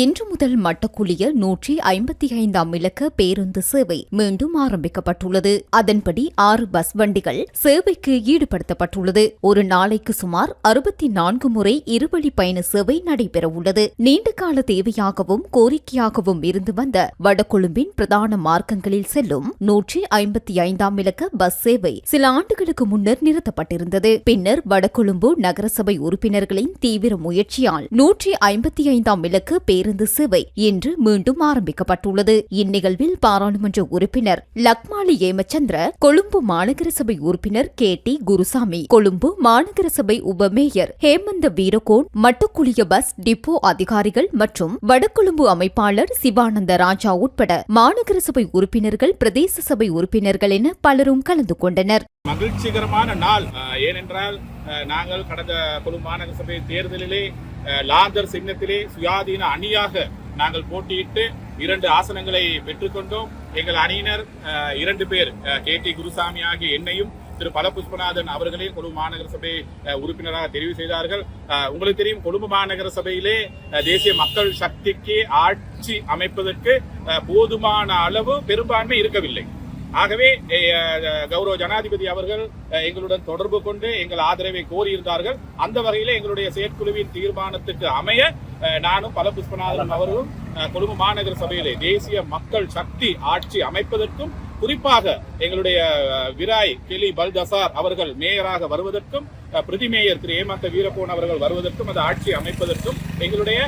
இன்று முதல் மட்டக்குழிய நூற்றி ஐம்பத்தி ஐந்தாம் இலக்க பேருந்து சேவை மீண்டும் ஆரம்பிக்கப்பட்டுள்ளது. அதன்படி ஆறு பஸ் வண்டிகள் சேவைக்கு ஈடுபடுத்தப்பட்டுள்ளது. ஒரு நாளைக்கு சுமார் அறுபத்தி நான்கு முறை இருவழி பயண சேவை நடைபெறவுள்ளது. நீண்டகால தேவையாகவும் கோரிக்கையாகவும் இருந்து வந்த வடகொழும்பின் பிரதான மார்க்கங்களில் செல்லும் நூற்றி ஐம்பத்தி ஐந்தாம் இலக்க பஸ் சேவை சில ஆண்டுகளுக்கு முன்னர் நிறுத்தப்பட்டிருந்தது. பின்னர் வடகொழும்பு நகரசபை உறுப்பினர்களின் தீவிர முயற்சியால் நூற்றி ஐம்பத்தி ஐந்தாம் இலக்கு பேருந்து சேவை இன்று மீண்டும் ஆரம்பிக்கப்பட்டுள்ளது. இந்நிகழ்வில் பாராளுமன்ற உறுப்பினர் லக்மாலி ஏமச்சந்திர கொழும்பு மாநகர சபை உறுப்பினர் கே டி குருசாமி கொழும்பு மாநகர சபை உபமேயர் ஹேமந்த வீரகோன் மட்டுக்குளிய பஸ் டிப்போ அதிகாரிகள் மற்றும் வடகொழும்பு அமைப்பாளர் சிவானந்த ராஜா உட்பட மாநகர சபை உறுப்பினர்கள் பிரதேச சபை உறுப்பினர்கள் என பலரும் கலந்து கொண்டனர். மகிழ்ச்சிகரமான நாள். ஏனென்றால் நாங்கள் கடந்த கொழும்பு மாநகர சபை தேர்தலிலே லாந்தர் சின்னத்திலே சுயாதீன அணியாக நாங்கள் போட்டியிட்டு இரண்டு ஆசனங்களை பெற்றுக்கொண்டோம். எங்கள் அணியினர் இரண்டு பேர் கே டி குருசாமி ஆகிய என்னையும் திரு பல புஷ்பநாதன் அவர்களே கொழும்பு மாநகர சபை உறுப்பினராக தெரிவு செய்தார்கள். உங்களுக்கு தெரியும் கொழும்பு மாநகர சபையிலே தேசிய மக்கள் சக்திக்கு ஆட்சி அமைப்பதற்கு போதுமான அளவு பெரும்பான்மை இருக்கவில்லை. ஆகவே கௌரவ ஜனாதிபதி அவர்கள் எங்களுடன் தொடர்பு கொண்டு எங்கள் ஆதரவை கோரியிருந்தார்கள். அந்த வகையில் எங்களுடைய செயற்குழுவின் தீர்மானத்துக்கு அமைய நானும் பல புஷ்பநாதன் அவர்களும் கொழும்பு மாநகர சபையிலே தேசிய மக்கள் சக்தி ஆட்சி அமைப்பதற்கும் குறிப்பாக எங்களுடைய விராய் கெலி பல்தசார் அவர்கள் மேயராக வருவதற்கும் பிரதி மேயர் திரு ஏமாத்த வீரப்போன் அவர்கள் வருவதற்கும் அந்த ஆட்சி அமைப்பதற்கும் எங்களுடைய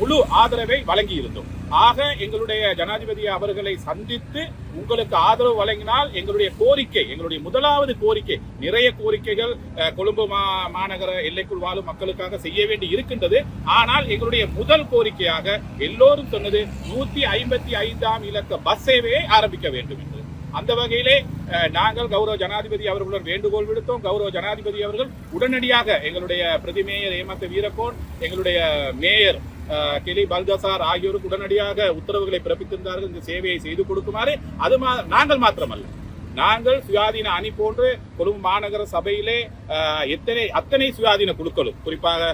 முழு ஆதரவை வழங்கியிருந்தோம். ஆக எங்களுடைய ஜனாதிபதி அவர்களை சந்தித்து உங்களுக்கு ஆதரவு வழங்கினால் எங்களுடைய கோரிக்கை எங்களுடைய முதலாவது கோரிக்கை நிறைய கோரிக்கைகள் கொழும்பு மா- மாநகர எல்லைக்குள் வாழும் மக்களுக்காக செய்ய வேண்டி இருக்கின்றது. ஆனால் எங்களுடைய முதல் கோரிக்கையாக எல்லோரும் சொன்னது நூத்தி ஐம்பத்தி ஐந்தாம் இலக்க பஸ் சேவையை ஆரம்பிக்க வேண்டும் என்று. அந்த வகையிலே நாங்கள் கௌரவ ஜனாதிபதி அவர்களுடன் வேண்டுகோள் விடுத்தோம். கௌரவ ஜனாதிபதி அவர்கள் உடனடியாக எங்களுடைய பிரதி மேயர் ஏமாத்த வீரக்கோன் எங்களுடைய மேயர் கெலி பல்தசார் ஆகியோருக்கு உடனடியாக உத்தரவுகளை பிறப்பித்திருந்தார்கள். இந்த சேவையை செய்து கொடுக்குமாறு அது நாங்கள் மாத்திரமல்ல. நாங்கள் சுயாதீன அணி போன்று கொழும்பு மாநகர சபையிலே எத்தனை அத்தனை சுயாதீன குழுக்களும் குறிப்பாக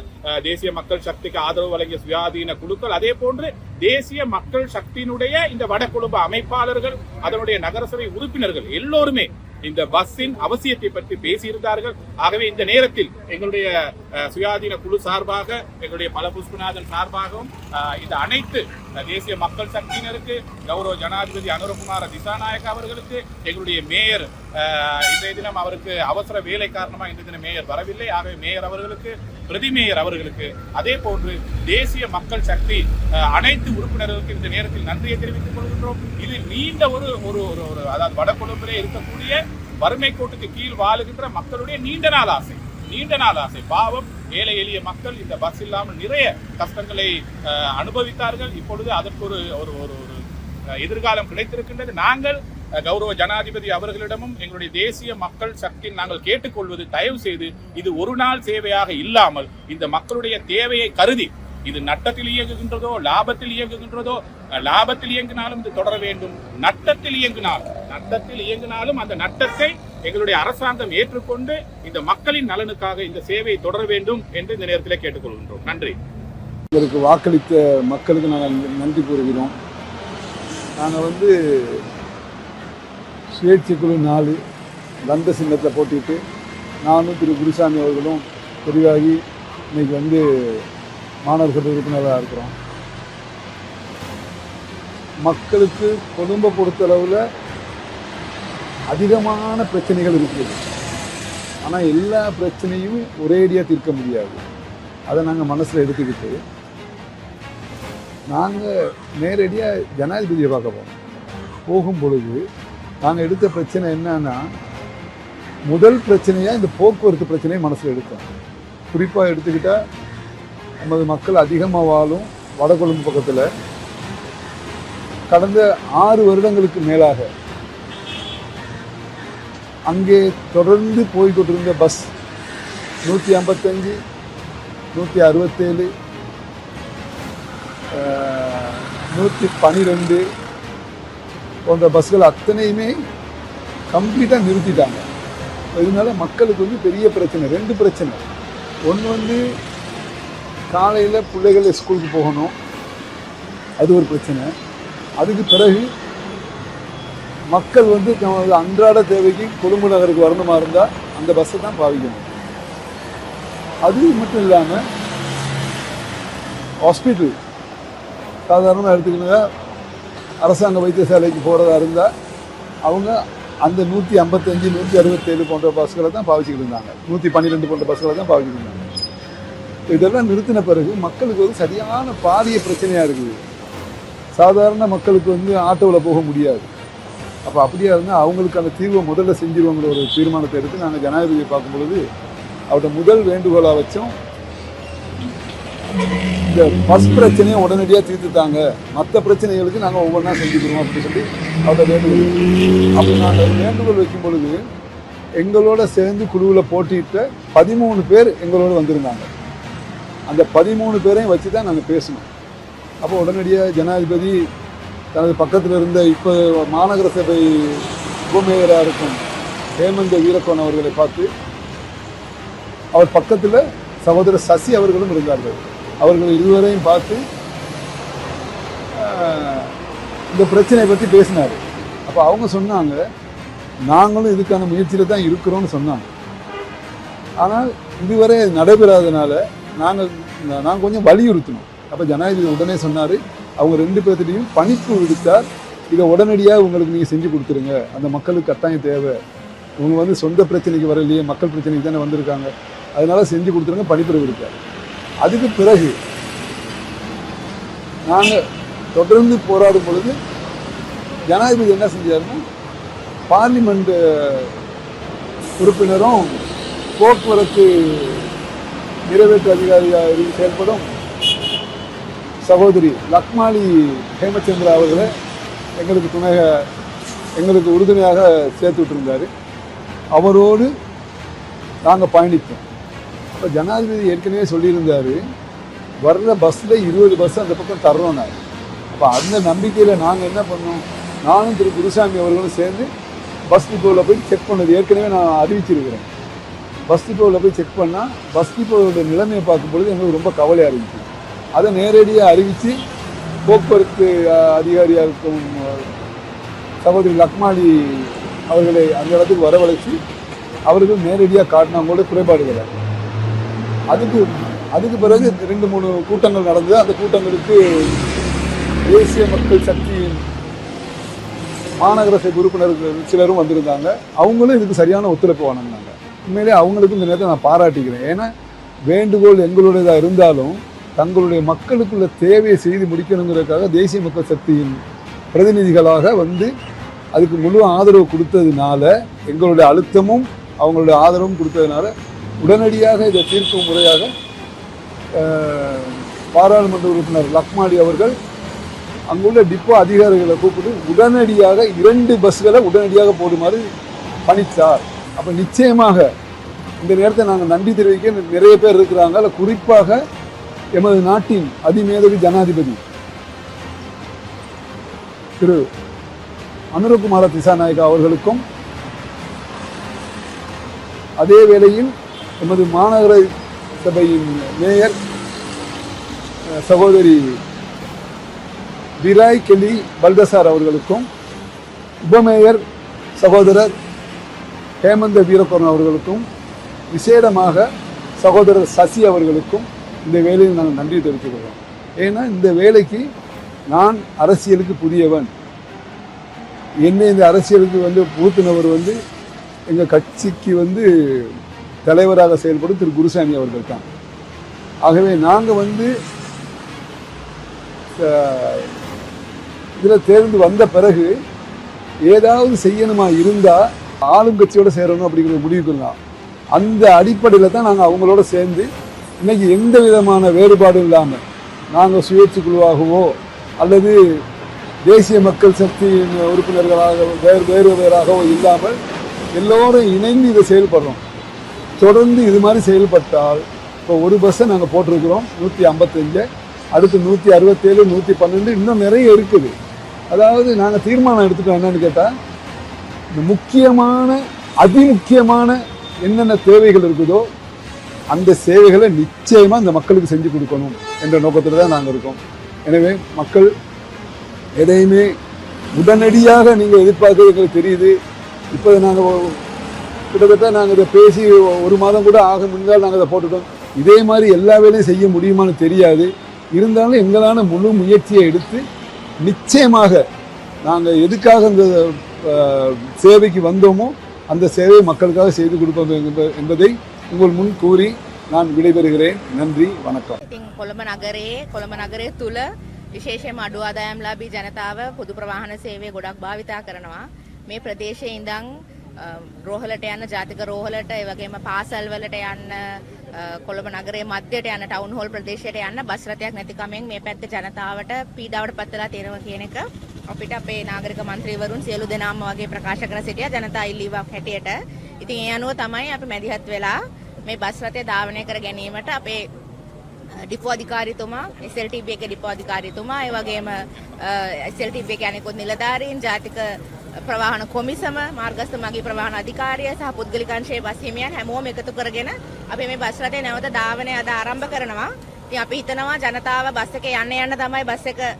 தேசிய மக்கள் சக்திக்கு ஆதரவு வழங்கிய சுயாதீன குழுக்கள் அதே போன்று தேசிய மக்கள் சக்தியினுடைய இந்த வடகொழும்பு அமைப்பாளர்கள் அதனுடைய நகரசபை உறுப்பினர்கள் எல்லோருமே இந்த பஸ்ஸின் அவசியத்தை பற்றி பேசியிருந்தார்கள். ஆகவே இந்த நேரத்தில் எங்களுடைய சுயாதீன குழு சார்பாக எங்களுடைய பல புஷ்பநாதன் சார்பாகவும் இந்த அனைத்து தேசிய மக்கள் சக்தியினருக்கு கௌரவ ஜனாதிபதி அனுரகுமார திசாநாயக் அவர்களுக்கு எங்களுடைய மேயர் இன்றைய தினம் அவருக்கு அவசர வேலை காரணமாக இன்றைய தினம் மேயர் வரவில்லை. ஆகவே மேயர் அவர்களுக்கு பிரதி மேயர் அவர்களுக்கு அதே போன்று தேசிய மக்கள் சக்தி அனைத்து உறுப்பினர்களுக்கு இந்த நேரத்தில் நன்றியை தெரிவித்துக் கொள்கின்றோம். இது நீண்ட ஒரு ஒரு ஒரு ஒரு அதாவது வடகொழும்பிலே இருக்கக்கூடிய வறுமை கோட்டுக்கு கீழ் வாழுகின்ற மக்களுடைய நீண்ட நாள் ஆசை. நீண்ட நாள் ஆசை. பாவம் ஏழை எளிய மக்கள் இந்த பஸ் இல்லாமல் நிறைய கஷ்டங்களை அனுபவித்தார்கள். இப்பொழுது அதற்கு ஒரு ஒரு ஒரு ஒரு எதிர்காலம் கிடைத்திருக்கின்றது. நாங்கள் கௌரவ ஜனாதிபதி அவர்களிடமும் எங்களுடைய தேசிய மக்கள் சக்தியில் நாங்கள் கேட்டுக்கொள்வது தயவு செய்து இது ஒரு நாள் சேவையாக இல்லாமல் இந்த மக்களுடைய தேவையை கருதி இது நட்டத்தில் இயங்குகின்றதோ லாபத்தில் இயங்குகின்றதோ லாபத்தில் இயங்கினாலும் இது தொடர வேண்டும். நட்டத்தில் இயங்கினாலும் நட்டத்தில் இயங்கினாலும் அந்த நட்டத்தை எங்களுடைய அரசாங்கம் ஏற்றுக்கொண்டு இந்த மக்களின் நலனுக்காக இந்த சேவையை தொடர வேண்டும் என்று இந்த நேரத்தில் கேட்டுக்கொள்கின்றோம். நன்றி. எங்களுக்கு வாக்களித்த மக்களுக்கு நாங்கள் நன்றி கூறுகிறோம். நாங்கள் வந்து சுயேட்சை குழு நாலு கந்த சின்னத்தை போட்டிட்டு நானும் திரு குருசாமி அவர்களும் தெரிவாகி இன்னைக்கு வந்து மாணவர் சபை உறுப்பினராக இருக்கிறோம். மக்களுக்கு குடும்ப பொறுத்தளவில் அதிகமான பிரச்சனைகள் இருக்குது ஆனால் எல்லா பிரச்சனையும் ஒரேடியாக தீர்க்க முடியாது. அதை நாங்கள் மனசில் எடுத்துக்கிட்டு நாங்கள் நேரடியாக ஜனாதிபதியை பார்க்க போனோம் போகும் பொழுது நாங்கள் எடுத்த பிரச்சனை என்னன்னா முதல் பிரச்சனையாக இந்த போக்குவரத்து பிரச்சனையை மனசில் எடுத்தோம். குறிப்பாக எடுத்துக்கிட்டால் நமது மக்கள் அதிகமாக வாழும் வடகொழும்பு பக்கத்தில் கடந்த ஆறு வருடங்களுக்கு மேலாக அங்கே தொடர்ந்து போய் கொண்டிருந்த பஸ் நூற்றி ஐம்பத்தஞ்சு நூற்றி அறுபத்தேழு நூற்றி பன்னிரெண்டு போன்ற பஸ்கள் அத்தனையுமே கம்ப்ளீட்டாக நிறுத்திட்டாங்க. இதனால மக்களுக்கு வந்து பெரிய பிரச்சனை ரெண்டு பிரச்சனை. ஒன்று வந்து காலையில் பிள்ளைகள் ஸ்கூலுக்கு போகணும். அது ஒரு பிரச்சனை. அதுக்கு பிறகு மக்கள் வந்து தமது அன்றாட தேவைக்கு கொழும்பு நகருக்கு வரணுமா இருந்தால் அந்த பஸ்ஸை தான் பாவிக்கணும். அது மட்டும் இல்லாமல் ஹாஸ்பிட்டல் சாதாரணமாக எடுத்துக்கணுங்க அரசாங்க வைத்தியசாலைக்கு போகிறதா இருந்தால் அவங்க அந்த நூற்றி ஐம்பத்தஞ்சு நூற்றி அறுபத்தேழு போன்ற பஸ்களை தான் பாவிச்சுக்கிட்டு இருந்தாங்க. நூற்றி பன்னிரெண்டு போன்ற பஸ்களை தான் பாவிச்சுக்கிட்டு இருந்தாங்க. இதெல்லாம் நிறுத்தின பிறகு மக்களுக்கு வந்து சரியான பாரிய பிரச்சனையாக இருக்குது. சாதாரண மக்களுக்கு வந்து ஆட்டோவில் போக முடியாது. அப்போ அப்படியா இருந்தால் அவங்களுக்கு அந்த தீர்வை முதல்ல செஞ்சிருவோங்கிற ஒரு தீர்மானத்தை எடுத்து நாங்கள் ஜனாதிபதியை பார்க்கும் பொழுது முதல் வேண்டுகோளாக வச்சோம். இந்த பஸ் பிரச்சனையை உடனடியாக தீர்த்துத்தாங்க மற்ற பிரச்சனைகளுக்கு நாங்கள் ஒவ்வொன்றா செஞ்சுக்கிறோம் அப்படின்னு சொல்லி அவரோட வேண்டுகோள் அப்படி நாங்கள் வேண்டுகோள் வைக்கும் பொழுது எங்களோட சேர்ந்து குழுவில் போட்டியிட்ட பதிமூணு பேர் எங்களோட வந்திருந்தாங்க. அந்த பதிமூணு பேரையும் வச்சு தான் நாங்கள் பேசணும். அப்போ உடனடியாக ஜனாதிபதி தனது பக்கத்தில் இருந்த இப்போ மாநகர சபை உபமேயராக இருக்கும் ஹேமந்த வீரக்கோன் அவர்களை பார்த்து அவர் பக்கத்தில் சகோதரர் சசி அவர்களும் இருந்தார்கள். அவர்கள் இருவரையும் பார்த்து ஆஹ், இந்த பிரச்சனையை பற்றி பேசினார். அப்போ அவங்க சொன்னாங்க நாங்களும் இதுக்கான முயற்சியில் தான் இருக்கிறோம்னு சொன்னாங்க. ஆனால் இதுவரை நடைபெறாதனால நாங்கள் நாங்கள் கொஞ்சம் வலியுறுத்தினோம் அப்போ ஜனாதிபதி உடனே சொன்னார் அவங்க ரெண்டு பேர்த்திட்டையும் பணிப்பு விடுத்தார் இதை உடனடியாக உங்களுக்கு நீங்கள் செஞ்சு கொடுத்துருங்க. அந்த மக்களுக்கு கட்டாயம் தேவை. இவங்க வந்து சொந்த பிரச்சனைக்கு வரலையே மக்கள் பிரச்சனைக்கு தானே வந்திருக்காங்க. அதனால செஞ்சு கொடுத்துருங்க பணிப்புரை விடுத்தார் அதுக்கு பிறகு நாங்கள் தொடர்ந்து போராடும் பொழுது ஜனாதிபதி என்ன செஞ்சாருன்னா பார்லிமெண்ட் உறுப்பினரும் போக்குவரத்து நிறைவேற்று அதிகாரியாக செயல்படும் சகோதரி லக்மாலி ஹேமச்சந்திரா அவர்களை எங்களுக்கு துணைக எங்களுக்கு உறுதுணையாக சேர்த்து விட்டுருந்தார். அவரோடு நாங்கள் பயணித்தோம். இப்போ ஜனாதிபதி ஏற்கனவே சொல்லியிருந்தார் வர்ற பஸ்ஸில் இருபது பஸ் அந்த பக்கம் தர்றோம் அப்போ அந்த நம்பிக்கையில் நாங்கள் என்ன பண்ணோம்? நானும் திரு குருசாமி அவர்களும் சேர்ந்து பஸ் டிப்போவில் போய் செக் பண்ணது. ஏற்கனவே நான் அறிவிச்சிருக்கிறேன். பஸ் டிப்போவில் போய் செக் பண்ணால் பஸ் டிப்போவோட நிலைமையை பார்க்கும்பொழுது எங்களுக்கு ரொம்ப கவலையாக இருந்துச்சு. அதை நேரடியாக அறிவித்து போக்குவரத்து அதிகாரியாக இருக்கும் சகோதரி லக்மாலி அவர்களை அந்த இடத்துக்கு வரவழைச்சு அவர்கள் நேரடியாக காட்டினாங்களோட குறைபாடுகளை அதுக்கு அதுக்கு பிறகு ரெண்டு மூணு கூட்டங்கள் நடந்தது. அந்த கூட்டங்களுக்கு தேசிய மக்கள் சக்தியின் மாநகர சபை உறுப்பினர்கள் சிலரும் வந்திருந்தாங்க. அவங்களும் இதுக்கு சரியான ஒத்துழைப்பு வழங்கினாங்க. உண்மையிலே அவங்களுக்கு இந்த நேரத்தை நான் பாராட்டிக்கிறேன். ஏன்னா வேண்டுகோள் எங்களுடையதாக இருந்தாலும் தங்களுடைய மக்களுக்குள்ள தேவையை செய்து முடிக்கணுங்கிறதுக்காக தேசிய மக்கள் சக்தியின் பிரதிநிதிகளாக வந்து அதுக்கு முழு ஆதரவு கொடுத்ததுனால எங்களுடைய அழுத்தமும் அவங்களுடைய ஆதரவும் கொடுத்ததுனால உடனடியாக இதை தீர்க்கும் முறையாக பாராளுமன்ற உறுப்பினர் லக்மாடி அவர்கள் அங்குள்ள டிப்போ அதிகாரிகளை கூப்பிட்டு உடனடியாக இரண்டு பஸ்களை உடனடியாக போடுமாறு பணித்தார். அப்போ நிச்சயமாக இந்த நேரத்தை நாங்கள் நன்றி தெரிவிக்க நிறைய பேர் இருக்கிறாங்க. அதில் குறிப்பாக எமது நாட்டின் அதிமேதவி ஜனாதிபதி திரு அனுரகுமார திசாநாயகா அவர்களுக்கும் அதே வேளையில் எமது மாநகர சபையின் மேயர் சகோதரி விராய் கெலி பல்தசார் அவர்களுக்கும் உபமேயர் சகோதரர் ஹேமந்த வீரப்பன் அவர்களுக்கும் விசேடமாக சகோதரர் சசி அவர்களுக்கும் இந்த வேலையில் நாங்கள் நன்றி தெரிவித்துக் கொள்வோம் ஏன்னா இந்த வேலைக்கு நான் அரசியலுக்கு புதியவன். என்னை இந்த அரசியலுக்கு வந்து புகுத்தினவர் வந்து எங்கள் கட்சிக்கு வந்து தலைவராக செயல்படும் திரு. குருசாமி அவர்கள் தான். ஆகவே நாங்கள் வந்து இதில் தேர்ந்து வந்த பிறகு ஏதாவது செய்யணுமா இருந்தால் ஆளுங்கட்சியோடு சேரணும் அப்படிங்கிற முடிவுக்குலாம் அந்த அடிப்படையில் தான் நாங்கள் அவங்களோட சேர்ந்து இன்றைக்கி எந்த விதமான வேறுபாடும் இல்லாமல் நாங்கள் சுயேட்சை குழுவாகவோ அல்லது தேசிய மக்கள் சக்தியின் உறுப்பினர்களாக வேறு வேறு வேறாகவோ இல்லாமல் எல்லோரும் இணைந்து இதை செயல்படுறோம். தொடர்ந்து இது மாதிரி செயல்பட்டால் இப்போ ஒரு பஸ்ஸை நாங்கள் போட்டிருக்கிறோம் நூற்றி ஐம்பத்தஞ்சு அடுத்து நூற்றி அறுபத்தேழு நூற்றி பன்னெண்டு இன்னும் நிறைய இருக்குது. அதாவது நாங்கள் தீர்மானம் எடுத்துட்டோம் என்னென்னு கேட்டால் இந்த முக்கியமான அதிமுக்கியமான என்னென்ன தேவைகள் இருக்குதோ அந்த சேவைகளை நிச்சயமாக இந்த மக்களுக்கு செஞ்சு கொடுக்கணும் என்ற நோக்கத்தில் தான் நாங்கள் இருக்கோம். எனவே மக்கள் எதையுமே உடனடியாக நீங்கள் எதிர்பார்க்கறது எங்களுக்கு தெரியுது. இப்போ நாங்கள் கிட்டத்தட்ட நாங்கள் இதை பேசி ஒரு மாதம் கூட ஆக முடிந்தால் நாங்கள் இதை போட்டுட்டோம். இதே மாதிரி எல்லா வேலையும் செய்ய முடியுமான்னு தெரியாது. இருந்தாலும் எங்களான முழு முயற்சியை எடுத்து நிச்சயமாக நாங்கள் எதுக்காக இந்த சேவைக்கு வந்தோமோ அந்த சேவையை மக்களுக்காக செய்து கொடுப்போம் என்ப- என்பதை உங்கள் முன் கூறி நான் விடைபெறுகிறேன் நன்றி வணக்கம் ඉතින් කොළඹ නගරයේ කොළඹ නගරය තුළ විශේෂයෙන්ම අඩු ආදායම් ලාභී ජනතාව පොදු ප්‍රවාහන සේවය ගොඩක් භාවිතා කරනවා. මේ ප්‍රදේශයේ ඉඳන් අ, රෝහලට යන්න ජාතික රෝහලට ඒ වගේම පාසල් වලට යන්න අ, කොළඹ නගරයේ මධ්‍යයට යන්න ටවුන් හෝල් ප්‍රදේශයට යන්න බස් රථයක් නැති කමෙන් මේ පැත්තේ ජනතාවට පීඩාවට පත් වෙලා තියෙනවා කියන එක අපිට අපේ නාගරික මන්ත්‍රීවරුන් සියලු දෙනාම වගේ ප්‍රකාශ කර සිටියා ජනතා ඉල්ලීමක් හැටියට. ඉතින් ඒ අනුව තමයි අපි මැදිහත් වෙලා මේ බස් රථය ධාවනය කර ගැනීමට අපේ ඩිපෝ අධිකාරිතුමා SLTB එක ඩිපෝ අධිකාරිතුමා ඒ වගේම SLTB එක අනිකුත් නිලධාරීන් ජාතික ප්‍රවාහන කොමිසම මාර්ගස්ථ මගී ප්‍රවාහන අධිකාරිය සහ පුද්ගලික අංශයේ බස් හිමියන් හැමෝම එකතු කරගෙන අපි මේ බස් රථය නැවත ධාවනය අද ආරම්භ කරනවා. ඉතින් අපි හිතනවා ජනතාව බස් එකේ යන්න යන්න තමයි බස් එක අ,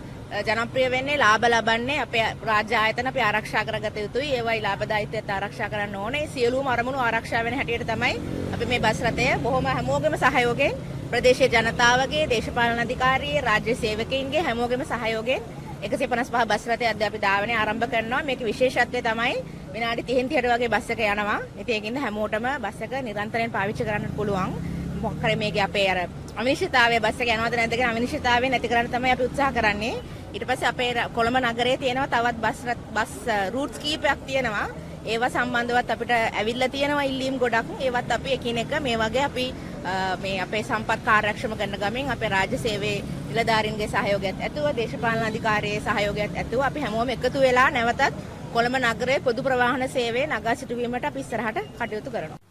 ජනප්‍රිය වෙන්නේ ලාභ ලබන්නේ අපේ රාජ්‍ය ආයතන අපි ආරක්ෂා කරගත යුතුයි. ඒවයි ලාභදායීත්වයත් ආරක්ෂා කරන්න ඕනේ. සියලුම අරමුණු ආරක්ෂා වෙන හැටියට තමයි අපි මේ බස් රථය බොහොම හැමෝගෙම සහයෝගයෙන් ප්‍රදේශීය ජනතාවගේ දේශපාලන අධිකාරියේ රාජ්‍ය සේවකයින්ගේ හැමෝගෙම සහයෝගයෙන් 155 බස් රථය අද අපි ධාවනය ආරම්භ කරනවා. මේක විශේෂත්වය තමයි විනාඩි 30 30ට වගේ බස් එක යනවා. ඉතින් ඒකින්ද හැමෝටම බස් එක නිරන්තරයෙන් පාවිච්චි කරන්න පුළුවන්. මොකක් හරි මේකේ අපේ අර අවිනිශ්චිතතාවය බස් එක යනවද නැද්ද කියන අවිනිශ්චිතතාවය නැති කරන්න තමයි අපි උත්සාහ කරන්නේ. ඊට පස්සේ අපේ ර- කොළඹ නගරයේ තියෙනවා තවත් බස් රථ- බස් රූට්ස් කීපයක් තියෙනවා. ඒවා සම්බන්ධවත් අපිට ඇවිල්ලා තියෙනවා ඉල්ලීම් ගොඩක්. ඒවත් අපි එකිනෙක මේ වගේ අපි අ, මේ අපේ සම්පත් කාර්යක්ෂම කරන ගමන් අපේ රාජ්‍ය සේවයේ නිලධාරීන්ගේ සහයෝගයත් ඇතුව දේශපාලන අධිකාරියේ සහයෝගයත් ඇතුව අපි හැමෝම එකතු වෙලා නැවතත් කොළඹ නගරයේ පොදු ප්‍රවාහන සේවය නගා සිටුවීමට අපි ඉස්සරහට කටයුතු කරනවා.